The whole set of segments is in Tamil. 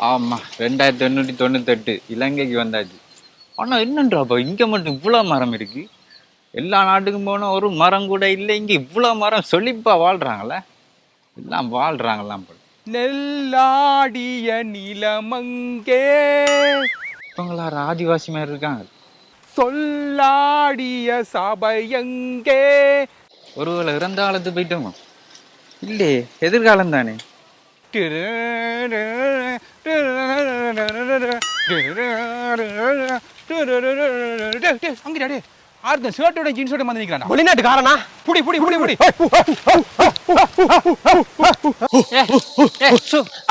ஆமா ரெண்டாயிரத்தி எண்ணூற்றி தொண்ணூத்தெட்டு இலங்கைக்கு வந்தாச்சு. ஆனா என்னன்றாப்பா இங்க மட்டும் இவ்வளோ மரம் இருக்கு? எல்லா நாட்டுக்கும் போனால் ஒரு மரம் கூட இல்லை இங்க இவ்வளோ மரம் செழிப்பா வாழ்றாங்களே? எல்லாம் வாழ்றாங்கலாம் போல. நெல்லாடிய நிலமங்கே இப்பங்களா ஆதிவாசி மாதிரி இருக்காங்க. சொல்லாடிய சபையங்கே ஒருவேளை இறந்த காலத்து போயிட்டோமா? இல்லையே எதிர்காலம் தானே? அங்கடா டே ஆர்த்த ஷர்ட்டோட ஜீன்ஸோட வந்து நிக்கிறானா? வெளிநாட்டுக்காரனா புடி புடி புடி புடி.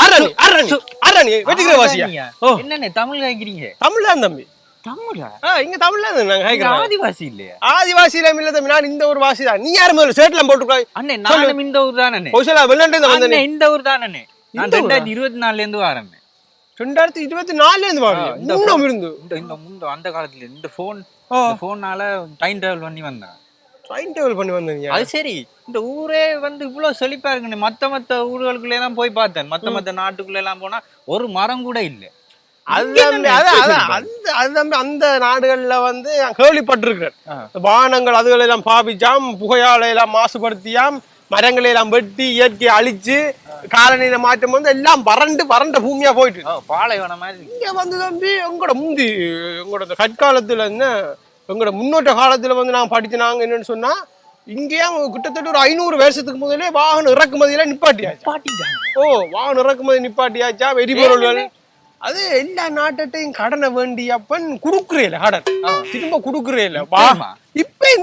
அரணி அரணி அரணி வெட்டிக்கிற வாசியா? ஓ. என்னண்ணே தமிழ் காய்க்கிறீங்க? தமிழ் தான் தம்பி. தமிழா? இங்க தமிழ் தான் நாங்க ஆதிவாசி இல்லையா. ஆதிவாசி இல்லாம இல்ல தம்பி நான் இந்த ஒரு வாசி தான். நீ யாரு முதல்ல? ஷர்ட்லாம் போட்டுக்கோ. அண்ணே நானும் இந்த ஊர் தானே. கௌசலா வெளிநாட்டு வந்தேன். இந்த ஊர் தானே. நான் இந்த ஊரா? ரெண்டாயிரத்தி இருபத்தி நாலுல இருந்து வரேன். ரெண்டாயிரத்தி இருபத்தி நாலுல இருந்து இந்த முன்னம் இருந்து இந்த முந்த அந்த காலத்துல இந்த போன் ஓ. போனால டைம் டிராவல் பண்ணி வந்தேன். டைம் டேபிள் பண்ணி வந்தீங்க அது சரி. இந்த ஊரே வந்து இவ்வளவு செழிப்பா இருக்குன்னு மத்த மத்த ஊர்களுக்குள்ள போய் பார்த்தேன். மத்த மத்த நாட்டுக்குள்ள எல்லாம் போனா ஒரு மரம் கூட இல்ல. அந்த அது தம்பி அந்த நாடுகள்ல வந்து கேள்விப்பட்டிருக்கிறேன். ஆ. வாகனங்கள் அதுகளை எல்லாம் பாவிச்சாம் புகையாலை எல்லாம் மாசுபடுத்தியாம் மரங்களை எல்லாம் வெட்டி இயற்கையை அழிச்சு காலநிலை மாற்றம் வந்து எல்லாம் வறண்டு வறண்ட பூமியா போயிட்டு பாலைவனம் மாதிரி. இங்க வந்து தம்பி எங்களோட முந்தி எங்களோட கற்காலத்துல என்ன எங்களோட முன்னோட்ட காலத்துல வந்து நான் படிச்சு நாங்க என்னன்னு சொன்னா இங்கேயே கிட்டத்தட்ட ஒரு ஐநூறு வருஷத்துக்கு முதலே வாகன இறக்குமதியெல்லாம் நிப்பாட்டியாச்சு. ஓ வாகன இறக்குமதி நிப்பாட்டியாச்சா? வெடிபொருள்கள். அது எல்லா நாட்டையும் கடனை வேண்டியப்பன் குடுக்குறேல கடன். திரும்ப குடுக்குறேல இப்பயுமா?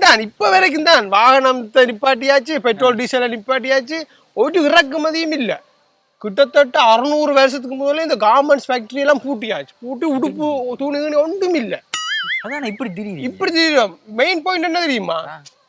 தான் இப்ப வரைக்கும் தான். வாகனத்தை நிப்பாட்டியாச்சு பெட்ரோல் டீசலை நிப்பாட்டியாச்சு ஒரு இறக்குமதியும் இல்ல. கிட்டத்தட்ட அறுநூறு வருஷத்துக்கு முதல்ல இந்த கார்மெண்ட்ஸ் ஃபேக்டரி எல்லாம் பூட்டியாச்சு. பூட்டி உடுப்பு துணிகள் ஒன்றும் இல்ல. அதான் இப்படி திடீர் இப்படி தெரியும் மெயின் பாயிண்ட் என்ன தெரியுமா?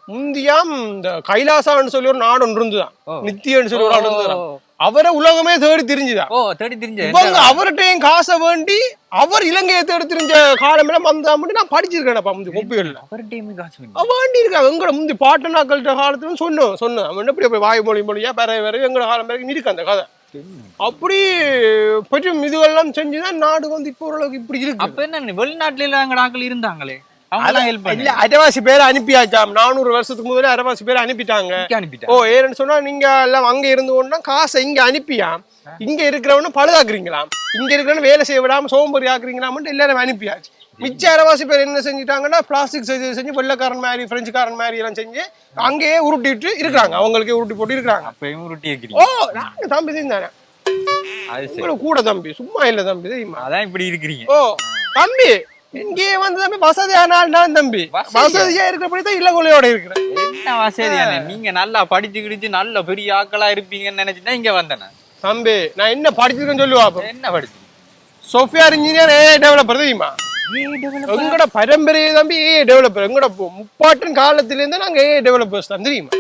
முந்தியாம் இந்த கைலாசான்னு சொல்லி ஒரு நாடு ஒன்று இருந்துதான். நித்தியன்னு சொல்லி ஒரு நாடு இருந்துதான். அவரை உலகமே தேடி தெரிஞ்சுதான் ஓ தேடி தெரிஞ்ச இவங்க அவர்கிட்டயும் காசை வேண்டி அவர் இலங்கையை தேடி தெரிஞ்ச காலமெல்லாம் வந்தா மட்டும் நான் படிச்சிருக்கேன்ப்பா முந்தி கொப்பிகள்ல. அவர்கிட்ட காசு வேண்டி. இருக்கா எங்கட முந்தி பாட்டனாக்கள்கிட்ட காலத்துல சொன்னோம் சொன்னோம். அவன் எப்படி அப்படி வாய் மொழி மொழியா பெற வேற எங்கட காலம் வரைக்கும் இருக்கு. அந்த கதை. அப்படி பெரும் இதுவெல்லாம் செஞ்சுதான் நாடு வந்து இப்போ ஓரளவுக்கு இப்படி இருக்கு. அப்ப என்ன வெளிநாட்டுல எல்லாம் ஆட்கள் இருந்தாங்களே? இல்ல அரைவாசி பேரை அனுப்பியாச்சாம். நானூறு வருஷத்துக்கு முதல்ல அரைவாசி பேரை அனுப்பிட்டாங்க. அனுப்பிட்டா ஓ ஏன்னு சொன்னா நீங்க எல்லாம் அங்க இருந்து கொண்டா காசை இங்க அனுப்பியாம். இங்க இருக்கிறவன பழுதாக்குறீங்களாம் இங்க இருக்கிறவன வேலை செய்ய விடாம சோம்பேறி ஆக்குறீங்களாம் எல்லாரும் அனுப்பியாச்சு. மிச்ச அரைவாசி பேர் என்ன செஞ்சுட்டாங்கன்னா பிளாஸ்டிக் செஞ்சு செஞ்சு வெள்ளக்காரன் மாதிரி பிரெஞ்சுக்காரன் மாதிரி எல்லாம் செஞ்சு அங்கேயே உருட்டிட்டு இருக்கிறாங்க. அவங்களுக்கே உருட்டி போட்டு இருக்கிறாங்க. ஓ நாங்க தம்பி தானே கூட தம்பி சும்மா இல்ல தம்பி அதான் இப்படி இருக்கிறீங்க. ஓ தம்பி இங்கேயே வந்து தம்பி வசதியான நான் தம்பி. வசதியா? இருக்கிறபடி தான் இளங்கொலையோட இருக்கிறேன். என்ன வசதியான? நீங்க நல்லா படிச்சு கிடிச்சு நல்ல பெரிய ஆக்களா இருப்பீங்கன்னு நினைச்சுதான் இங்க வந்தேன். தம்பி நான் என்ன படிச்சிருக்கேன்னு சொல்லுவா என்ன படிச்சு? சாஃப்ட்வேர் இன்ஜினியர் ஏ டெவலப்பர் தெரியுமா? எங்கட பரம்பரையே தம்பி ஏ டெவலப்பர் எங்கட பு- முப்பாட்டன் காலத்துல இருந்து நாங்க ஏ டெவலப்பர்ஸ் தான் தெரியுமா?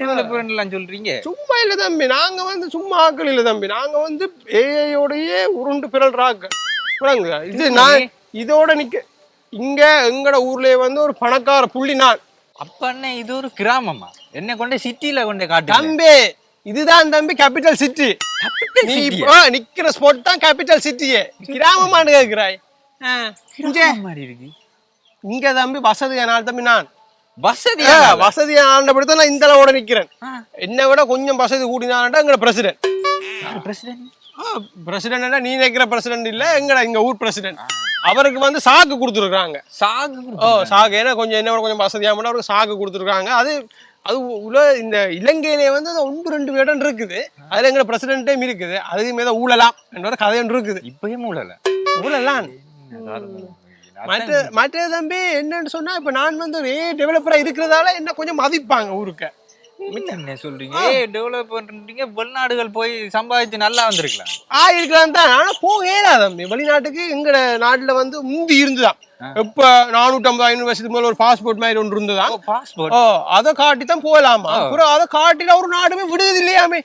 டெவலப்மெண்ட் எல்லாம் சொல்றீங்க? சும்மா இல்ல தம்பி நாங்க வந்து சும்மா ஆக்கள் இல்ல தம்பி. நாங்க வந்து ஏஐயோடயே உருண்டு பிறல் ராக்கள்? இது நான் இதோட நிக்க. இங்க எங்கட ஊர்லயே வந்து ஒரு பணக்கார புள்ளி நான். அப்ப என்ன இது ஒரு கிராமமா? என்ன கொண்டு சிட்டில கொண்டு காட்டு தம்பி இதுதான் தம்பி கேபிட்டல் சிட்டி நீ இப்போ நிக்கிற ஸ்பாட் தான் கேபிட்டல் சிட்டியே கிராமமானு கேக்குறாய். மாதிரி இருக்கு. இங்க தம்பி வசதியான ஆள் தம்பி நான். வசதி ஆ, வசதியான ஆண்டபடி தான் நான் இந்த அளவோட நிக்கிறேன். என்னை விட கொஞ்சம் வசதி கூடினான்டா எங்கட பிரசிடென்ட் பிரசிடென்ட் பிரசிடென்ட் நீ நினைக்கிற பிரசிடென்ட் இல்ல எங்கட இங்க ஊர் பிரசிடென்ட் அவருக்கு வந்து சாக்கு கொடுத்துருக்காங்க சாகு ஓ சாக்கு. ஏன்னா கொஞ்சம் என்ன கொஞ்சம் வசதியா மட்டும் அவருக்கு சாக்கு கொடுத்துருக்காங்க அது அது உல இந்த இலங்கையிலே வந்து அது ஒன்று ரெண்டு இடம் இருக்குது. அதுல எங்க பிரசிடென்ட்டே இருக்குது. அதுக்கு மேல ஊழலாம் என்ற கதை ஒன்று இருக்குது. இப்பயும் மூடல ஊழலாம் மற்ற மற்ற தம்பி என்னன்னு சொன்னா இப்ப நான் வந்து ஒரு ஏ டெவலப்பரா இருக்கிறதால என்ன கொஞ்சம் மதிப்பாங்க ஊருக்கு. என்ன சொல்றீங்க? ஏ டெவலப் பண்றீங்க வெளிநாடுகள் போய் சம்பாதிச்சு நல்லா வந்திருக்கலாம் ஆ இருக்கலாம் தான். ஆனா போக இயலாது தம்பி வெளிநாட்டுக்கு எங்கட நாட்டுல வந்து முந்தி இருந்துதான். இப்ப நானூத்தி ஐம்பது ஐநூறு வருஷத்துக்கு மேல ஒரு பாஸ்போர்ட் மாதிரி ஒன்று இருந்துதான். பாஸ்போர்ட் அதை காட்டி தான் போகலாமா அப்புறம் அதை காட்டினா ஒரு நாடுமே விடுவது இல்லையாமே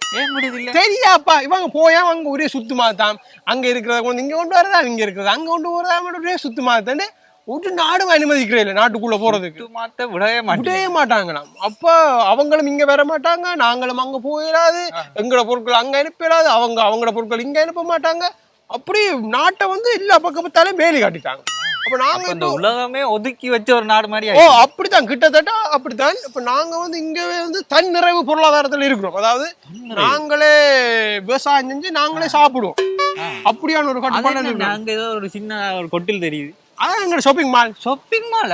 தெரியாப்பா. இவங்க போயா அங்க ஒரே சுத்து மாத்தான் அங்க இருக்கிறத கொண்டு இங்க கொண்டு வரதா இங்க இருக்கிறது அங்க கொண்டு வரதா ஒரே சுத்து மாத்தான்னு ஒரு நாடும் அனுமதிக்கிறே இல்லை நாட்டுக்குள்ள போறதுக்கு. மாத்த விடவே விடவே மாட்டாங்களாம். அப்ப அவங்களும் இங்க வர மாட்டாங்க நாங்களும் அங்க போயிடாது எங்களோட பொருட்கள் அங்க அனுப்பிடாது அவங்க அவங்களோட பொருட்கள் இங்க அனுப்ப மாட்டாங்க. அப்படி நாட்டை வந்து எல்லா பக்கம் பார்த்தாலும் வேலி காட்டிட்டாங்க. அப்ப நாங்க இந்த உலகமே ஒதுக்கி வச்ச ஒரு நாடு மாதிரி ஓ. அப்படித்தான் கிட்டத்தட்ட அப்படித்தான். இப்ப நாங்க வந்து இங்கவே வந்து தன் நிறைவு பொருளாதாரத்துல இருக்கிறோம். அதாவது நாங்களே விவசாயம் செஞ்சு நாங்களே சாப்பிடுவோம். அப்படியான ஒரு கட்டுப்பாடு அங்க ஏதோ ஒரு சின்ன ஒரு கொட்டில் தெரியுது. அதான் ஷாப்பிங் மால் ஷாப்பிங் மால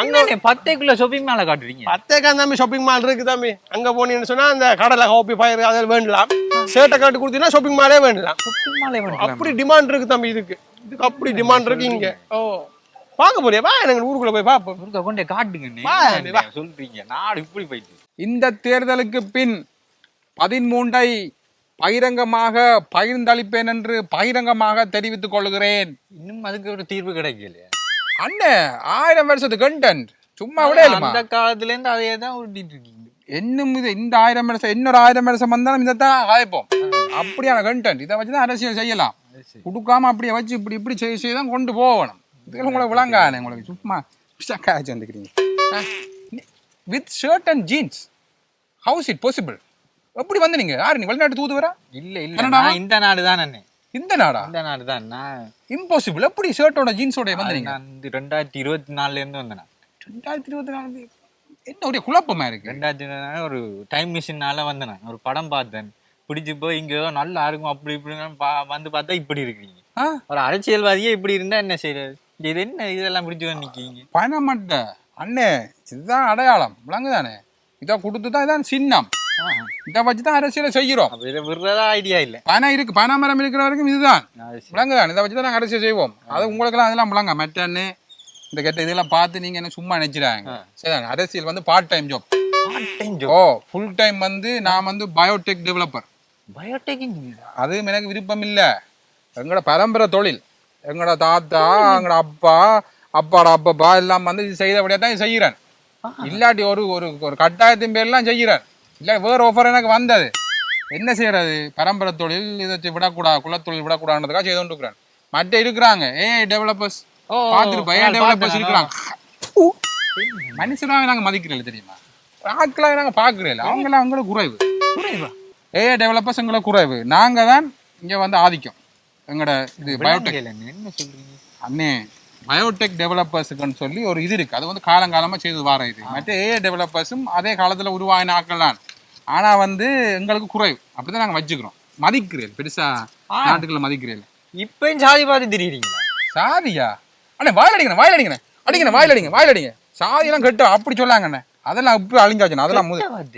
அங்க அங்க பத்தேக்குள்ள ஷாப்பிங் மால காட்டுறீங்க? பத்தேக்கான் தம்பி ஷாப்பிங் மால் இருக்கு தம்பி. அங்க போனீங்கன்னு சொன்னா அந்த கடலை காப்பி பயிர் அதில் வேண்டலாம். ஷர்ட்டை காட்டு கொடுத்தீங்கன்னா ஷாப்பிங் மாலே வேண்டலாம். ஷாப்பிங் மாலே அப்படி டிமாண்ட் இருக்கு தம்பி இதுக்கு. இதுக்கு அப்படி டிமாண்ட் இருக்கு இங்க. ஓ. பார்க்க போறியா? வா எனக்கு ஊருக்குள்ள போய் பாப்போம் முருகா கொண்டே காட்டுங்க. சொல்றீங்க? நாடு இப்படி போயிட்டு இந்த தேர்தலுக்கு பின் பதிமூன்றை பகிரங்கமாக பகிர்ந்தளிப்பேன் என்று பகிரங்கமாக தெரிவித்துக் கொள்கிறேன். இன்னும் அதுக்கு ஒரு தீர்வு கிடைக்கலையா. அண்ணே ஆயிரம் வருஷத்து கண்டென்ட் சும்மா விடையலுமா அந்த காலத்துல இருந்து அதே தான் உருட்டிட்டு இருக்கீங்க இன்னும் இது இந்த ஆயிரம் வருஷம் இன்னொரு ஆயிரம் வருஷம் வந்தாலும் இதைத்தான் காய்ப்போம். அப்படியான கண்டென்ட் இதை வச்சு தான் அரசியல் செய்யலாம். கொடுக்காம அப்படியே வச்சு இப்படி இப்படி செய்ய செய்ய தான் கொண்டு போகணும். இதுக்கு உங்களை விளங்கானே உங்களுக்கு சும்மா காய்ச்சி வந்துக்கிறீங்க. With shirt and jeans how's it possible எப்படி வந்து நீங்க யாரு? நீ வெளிநாட்டு தூது வரா இல்ல இல்ல? நான் இந்த நாடு தான் அண்ணே. இந்த நாடா? இந்த நாடு தான். நான் இம்பாசிபிள் எப்படி ஷர்ட்டோட ஜீன்ஸோட வந்து நீங்க நான் வந்து ரெண்டாயிரத்தி இருபத்தி நாலுல இருந்து வந்தேன். ரெண்டாயிரத்தி இருபத்தி நாலு என்ன ஒரே குழப்பமா இருக்கு? ரெண்டாயிரத்தி இருபத்தி ஒரு டைம் மிஷினால வந்தேன். ஒரு படம் பார்த்தேன். பிடிச்சு போய் இங்க ஏதோ நல்லா இருக்கும் அப்படி இப்படின்னு வந்து பார்த்தா இப்படி இருக்கீங்க. ஒரு அரசியல்வாதியே இப்படி இருந்தா என்ன செய்யறது இது என்ன இதெல்லாம் பிடிச்சு வந்து நிக்கீங்க? பணமட்ட அண்ணே இதுதான் அடையாளம். விளங்குதானே இதை கொடுத்து தான் இதான் சின்னம். இதை வச்சு தான் அரசியலை செய்கிறோம். ஐடியா இல்ல. பணம் இருக்கு பணமரம் இருக்கிற வரைக்கும் இதுதான். சரி. விளங்குதான். இதை வச்சு தான் நாங்கள் அரசியல் செய்வோம். அது உங்களுக்கெல்லாம் அதெல்லாம் விளங்க. மெட்டன்னு இந்த கெட்ட இதெல்லாம் பார்த்து நீங்க என்ன சும்மா நினைச்சிடாங்க. சரிதான். அரசியல் வந்து part time job. Oh full time வந்து நான் வந்து பயோடெக் டெவலப்பர் Biotech அது எனக்கு விருப்பம் இல்லை. எங்களோட பரம்பரை தொழில். எங்களோட தாத்தா எங்களோட அப்பா அப்பாட அப்பப்பா எல்லாம் வந்து இது செய்தபடியா தான் செய்கிறேன். இல்லாட்டி ஒரு ஒரு ஒரு கட்டாயத்தின் பேர்லாம் செய்கிறேன். இல்லை வேற ஆஃபர் எனக்கு வந்தது. என்ன செய்யறது? பரம்பரை தொழில் இதை விடக்கூடாது குலத்தொழில் விடக்கூடாதுன்றதுக்காக செய்து கொண்டு இருக்கிறேன் மற்ற இருக்கிறாங்க. ஏ டெவலப்பர்ஸ் பார்த்துருப்பா ஏ நான் டெவலப்பர்ஸ் இருக்கிறாங்க மனுஷனாக நாங்கள் மதிக்கிறோம் தெரியுமா? ஆட்களாக நாங்கள் பார்க்குறோம் அவங்களாம் அவங்களுக்கு குறைவு. குறைவா? ஏ டெவலப்பர்ஸ் எங்களை குறைவு. நாங்கள் தான் இங்கே வந்து ஆதிக்கம். எங்களோட இது பயோடெக் என்ன சொல்றீங்க? அண்ணே பயோடெக் டெவலப்பர்ஸுக்குன்னு சொல்லி ஒரு இது இருக்கு. அது வந்து காலங்காலமாக செய்து வர இது. மற்ற ஏ டெவலப்பர்ஸும் அதே காலத்தில் உருவாகின ஆட்கள் தான். ஆனால் வந்து எங்களுக்கு குறைவு. அப்படி தான் நாங்கள் வச்சுக்கிறோம். மதிக்கிறேன் பெருசா நாட்டுக்குள்ள மதிக்கிறேன். இப்பயும் சாதி பார்த்து திரியுறீங்களா? சாதியா? அண்ணே வாயில் அடிக்கணும் வாயில் அடிக்கணும் அடிக்கணும் வாயில் அடிங்க வாயில் அடிங்க. சாதியெல்லாம் கெட்டோம் அப்படி சொல்லாங்க அண்ணே. அதெல்லாம் இப்போ அழிஞ்சாச்சுண்ணே அதெல்லாம்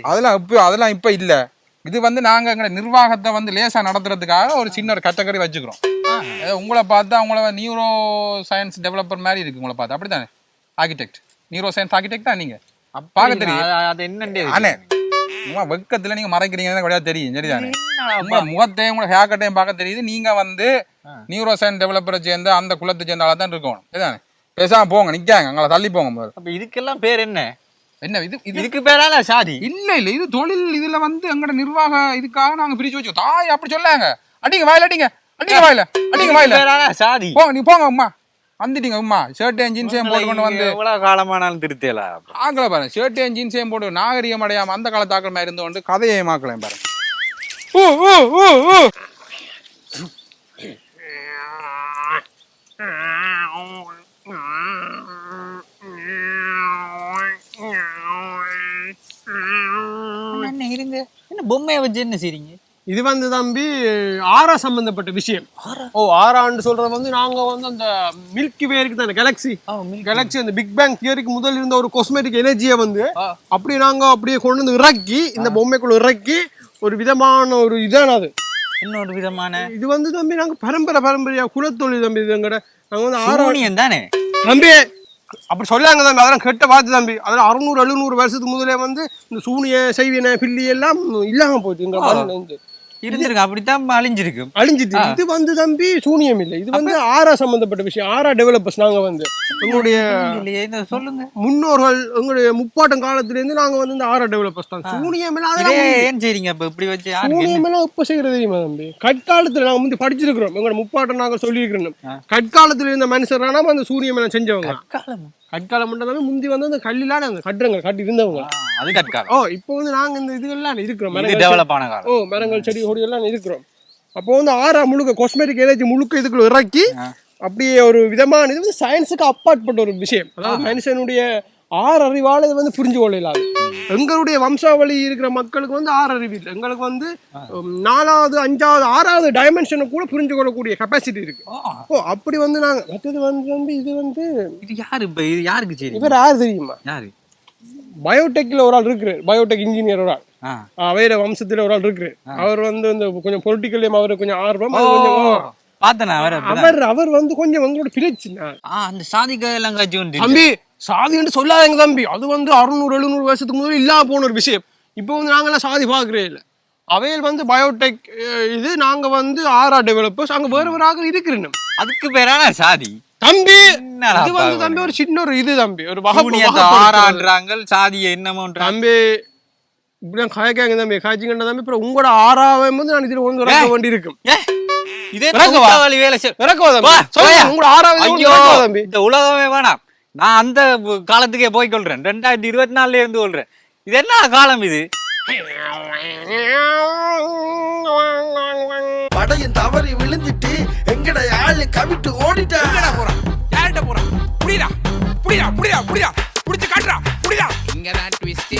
அதெல்லாம் இப்போ அதெல்லாம் இப்போ இல்லை. இது வந்து நாங்கள் எங்களை நிர்வாகத்தை வந்து லேசாக நடத்துறதுக்காக ஒரு சின்ன ஒரு கேட்டகரி வச்சுக்கிறோம். உங்களை பார்த்தா உங்களை நியூரோ சயின்ஸ் டெவலப்பர் மாதிரி இருக்கு உங்களை பார்த்து. அப்படித்தானே? ஆர்கிடெக்ட் நியூரோ சயின்ஸ் ஆர்கிடெக்ட் தான் நீங்கள் பார்க்க தெரியும் அது- என்னண்டே அண்ணே உங்க வெக்கத்துல நீங்க மறைக்கிறீங்கன்னு கிடையாது தெரியும் சரிதானே? உங்க முகத்தையும் உங்க ஹேர் கட்டையும் பார்க்க தெரியுது. நீங்க வந்து நியூரோ சயின்ஸ் டெவலப்பரை சேர்ந்த அந்த குலத்தை சேர்ந்த ஆளா தான் இருக்கணும் சரிதானே? பேசாம போங்க நிக்காங்க அங்களை தள்ளி போங்க முதல்ல. அப்ப இதுக்கெல்லாம் பேர் என்ன? என்ன இது இது இதுக்கு பேரால சாதி? இல்ல இல்ல இது தொழில் இதுல வந்து எங்கட நிர்வாக இதுக்காக நாங்க பிரிச்சு வச்சோம். தாய் அப்படி சொல்லாங்க. அடிங்க வாயில அடிங்க. அடிங்க வாயில அடிங்க வாயில. சாதி? போங்க நீ போங்க அம்மா வந்துட்டீங்க அம்மா ஷர்ட்டையும் ஜீன்ஸையும் போட்டு கொண்டு வந்து. எவ்வளவு காலமானாலும் திருத்தேலா ஆக்களை பாருங்க ஷர்ட்டையும் ஜீன்ஸையும் போட்டு நாகரிகம் அடையாம அந்த காலத்து ஆக்கள் மாதிரி இருந்து கொண்டு கதையை மாக்கலையும் பாருங்க. இருங்க. என்ன பொம்மையை வச்சு என்ன செய்றீங்க? இது வந்து தம்பி ஆரா சம்பந்தப்பட்ட விஷயம். ஓ ஆரான்னு சொல்றது வந்து நாங்க வந்து அந்த மில்கி வேருக்கு தானே கேலக்ஸி கேலக்ஸி அந்த பிக் பேங் தியரிக்கு முதல் இருந்த ஒரு காஸ்மெட்டிக் எனர்ஜியை வந்து அப்படியே நாங்க அப்படியே கொண்டு வந்து இறக்கி இந்த பொம்மைக்குள்ள இறக்கி ஒரு விதமான ஒரு இதான அது. இன்னொரு விதமான. இது வந்து தம்பி நாங்க பரம்பரை பரம்பரையா குலத்தொழில் தம்பி இது எங்கட. நாங்க வந்து ஆரா சூனியம் தானே? தம்பி அப்படி சொல்லாங்க தம்பி அதெல்லாம் கெட்ட பார்த்து தம்பி. அதெல்லாம் அறுநூறு எழுநூறு வருஷத்துக்கு முதலே வந்து இந்த சூனிய செய்வின பில்லி எல்லாம் இல்லாம போயிட்டு இருந்து இருந்திருக்கு. அப்படித்தான் அழிஞ்சிருக்கும் அழிஞ்சிட்டு. இது வந்து தம்பி சூனியம் இல்லை. இது வந்து ஆரா சம்பந்தப்பட்ட விஷயம். ஆரா டெவலப்பர்ஸ் நாங்க வந்து இதை சொல்லுங்க. முன்னோர்கள் எங்களுடைய முப்பாட்டம் காலத்துல இருந்து நாங்க வந்து இந்த ஆரா டெவலப்பர்ஸ் தான். சூனியம் ஏன் செய்றீங்க இப்ப இப்படி வச்சு? சூனியம் எல்லாம் இப்ப செய்யறது தெரியுமா தம்பி? கற்காலத்துல நாங்க வந்து படிச்சிருக்கிறோம். எங்களோட முப்பாட்டம் நாங்க சொல்லியிருக்கிறோம். கற்காலத்துல இருந்த மனுஷர் அந்த சூனியம் எல்லாம் செஞ்சவங்க. கற்காலம் மட்டும் முந்தி வந்து அந்த கல்லிலான அந்த கட்டுறங்க கட்டி இருந்தவங்க. அது கற்காலம். ஓ இப்போ வந்து நாங்க இந்த இதுகள்லாம் இருக்கிறோம். மரங்கள் டெவலப் ஆன காலம். ஓ மரங்கள் செடி கொடி எல்லாம் இருக்கிறோம். அப்போ வந்து ஆறா முழுக்க காஸ்மெட்டிக் எனர்ஜி முழுக்க இதுக்குள்ள இறக்கி. அப்படியே ஒரு விதமான இது வந்து சயின்ஸுக்கு அப்பாற்பட்ட ஒரு விஷயம். அதாவது மனுஷனுடைய ஆறு அறிவால இது வந்து புரிஞ்சு கொள்ளலாது. எங்களுடைய வம்சாவளி இருக்கிற மக்களுக்கு வந்து ஆறு அறிவு இல்லை. எங்களுக்கு வந்து நாலாவது அஞ்சாவது ஆறாவது டைமென்ஷனை கூட புரிஞ்சு கொள்ளக்கூடிய கெப்பாசிட்டி இருக்கு. ஓ, அப்படி வந்து நாங்க மற்றது வந்து வந்து இது வந்து இது யாரு? இப்ப இது யாருக்கு சரி? இவர் யார் தெரியுமா? யாரு? பயோடெக்ல ஒரு ஆள் இருக்கிறார். பயோடெக் இன்ஜினியர் ஒரு ஆள். வேற வம்சத்துல ஒரு ஆள் இருக்கு அவர் வந்து இந்த கொஞ்சம் பொலிட்டிக்கலையும் அவருக்கு கொஞ்சம் ஆர்வம். அது கொஞ்சம் பார்த்தேன். அவர் அவர் வந்து கொஞ்சம் எங்களோட பிரச்சனை அந்த சாதிக்க எல்லாம் காட்சி வந்து சாதின்னு சொல்லாதீங்க தம்பி. அது வந்து அறுநூறு எழுநூறு வருஷத்துக்கு முதல்ல இல்லாம போன ஒரு விஷயம். இப்போ வந்து நாங்கெல்லாம் சாதி பார்க்கறே இல்லை. அவையில் வந்து பயோடெக் இது நாங்க வந்து ஆரா டெவலப்பர்ஸ் அங்க வேற வேற ஆக இருக்கிறோம் அதுக்கு பேரான சாதி. தம்பி இது வந்து. தம்பி ஒரு சின்ன ஒரு இது தம்பி. ஒரு. ஆறான்றாங்க சாதியை என்னமோன்றாங்க தம்பி இப்படிதான் காய்க்காங்க தம்பி. காய்ச்சிங்கன்ற தம்பி? அப்புறம் உங்களோட ஆறாவது வந்து நான் இதுல வந்து இறக்க வேண்டி இருக்கும். இதே வேலை இறக்குவா தம்பி. உங்களோட ஆறாவது தம்பி? இந்த உலகமே வேணாம். நான் அந்த காலத்துக்கே போய் கொள்றேன். ரெண்டாயிரத்தி இருபத்தி நாலுல இருந்து கொள்றேன். இது என்ன காலம் இது? படையின் தவறி விழுந்துட்டு எங்கட ஆளு கவிட்டு ஓடிட்டா? போறான் யார்கிட்ட போறான் புரியுதா புரியா புரியுதா புரியுதா புடிச்சு காட்டுறா புரியுதா இங்கதான் ட்விஸ்ட்